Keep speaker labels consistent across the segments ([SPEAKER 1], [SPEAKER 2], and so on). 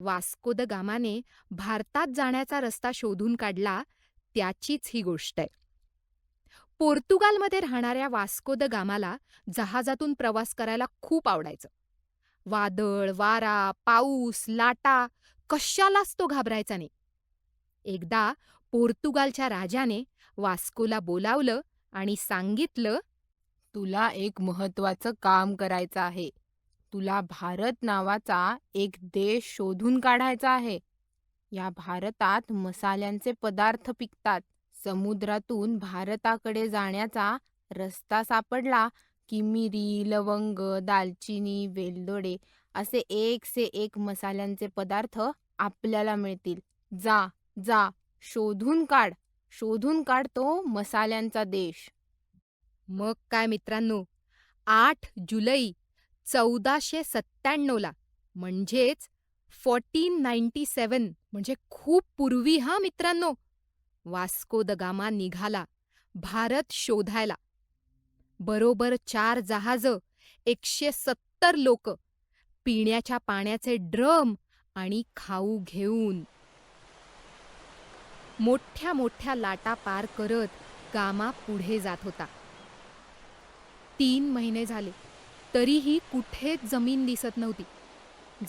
[SPEAKER 1] Vasco the गामाने भारतात जाण्याचा रस्ता शोधून काढला त्याचीच ही गोष्ट आहे. पोर्तुगालमध्ये राहणाऱ्या वास्को द गामाला जहाजातून प्रवास करायला खूप आवडायचं. वादळ वारा पाऊस लाटा कशालाच तो घाबरायचा नाही. एकदा पोर्तुगालच्या राजाने वास्कोला बोलावलं आणि सांगितलं
[SPEAKER 2] तुला एक महत्वाचं काम करायचं आहे. तुला भारत नावाचा एक देश शोधून काढायचा आहे. या भारतात मसाल्यांचे पदार्थ पिकतात. समुद्रातून भारताकडे जाण्याचा रस्ता सापडला की मिरी लवंग दालचिनी वेलदोडे असे एक से एक मसाल्यांचे पदार्थ आपल्याला मिळतील. जा जा शोधून काढ. शोधून काढ तो मसाल्यांचा देश.
[SPEAKER 1] मग काय मित्रांनो? आठ जुलै चौदाशे सत्त्याण्णवला म्हणजेच फोर्टीन नाईन्टी सेवन म्हणजे खूप पूर्वी हा मित्रांनो? वास्को द गामा निघाला भारत शोधायला. बरोबर चार जहाजं एकशे सत्तर लोक पिण्याच्या पाण्याचे ड्रम आणि खाऊ घेऊन. मोठ्या मोठ्या लाटा पार करत गामा पुढे जात होता. तीन महिने झाले. तरीही कुठेच जमीन दिसत नव्हती.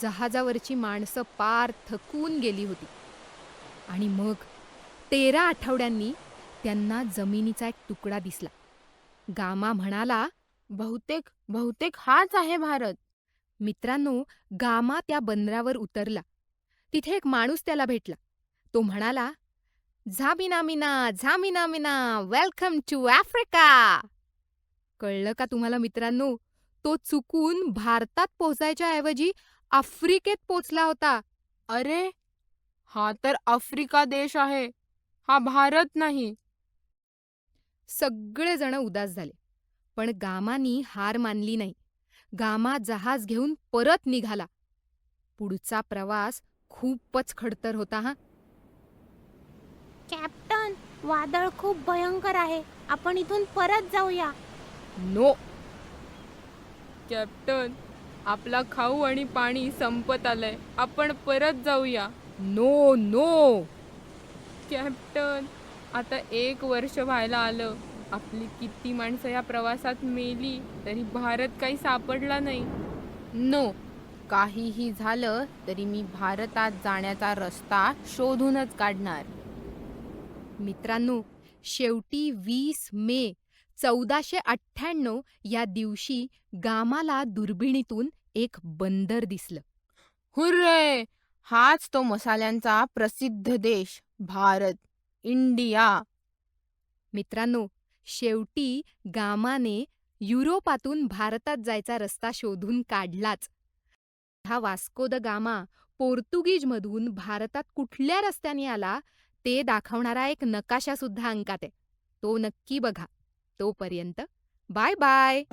[SPEAKER 1] जहाजावरची माणसं पार थकून गेली होती. आणि मग तेरा आठवड्यांनी त्यांना जमिनीचा एक तुकडा दिसला. गामा म्हणाला
[SPEAKER 2] बहुतेक बहुतेक हाच आहे भारत.
[SPEAKER 1] मित्रांनो गामा त्या बंदरावर उतरला. तिथे एक माणूस त्याला भेटला. तो म्हणाला झामिना मिना झामिना मिना वेलकम टू आफ्रिका. कळलं का तुम्हाला मित्रांनो? तो चुकून भारतात पोहोचायच्या ऐवजी आफ्रिकेत पोचला होता.
[SPEAKER 2] अरे! हा तर आफ्रिका देश आहे. हा भारत नाही.
[SPEAKER 1] सगळेजण उदास झाले. पण गामानी हार मानली नाही. गामा जहाज घेऊन परत निघाला. पुढचा प्रवास खूपच खडतर होता हा.
[SPEAKER 3] कॅप्टन वादळ खूप भयंकर आहे. आपण इथून परत जाऊया.
[SPEAKER 1] नो.
[SPEAKER 2] कॅप्टन आपला खाऊ आणि पाणी संपत आलंय. आपण परत जाऊया.
[SPEAKER 1] No no.
[SPEAKER 2] कॅप्टन आता एक वर्ष व्हायला आलं. आपली किती माणसं या प्रवासात मेली तरी भारत काही सापडला नाही. नो. काहीही झालं तरी मी भारतात जाण्याचा रस्ता शोधूनच काढणार.
[SPEAKER 1] मित्रांनो शेवटी वीस मे चौदाशे अठ्ठ्याण्णव या दिवशी गामाला दुर्बिणीतून एक बंदर दिसलं.
[SPEAKER 2] हुर्रे! हाच तो मसाल्यांचा प्रसिद्ध देश भारत इंडिया.
[SPEAKER 1] मित्रांनो शेवटी गामाने युरोपातून भारतात जायचा रस्ता शोधून काढलाच. हा वास्को द गामा पोर्तुगीजमधून भारतात कुठल्या रस्त्याने आला ते दाखवणारा एक नकाशा सुद्धा अंकात आहे. तो नक्की बघा. तोपर्यंत बाय बाय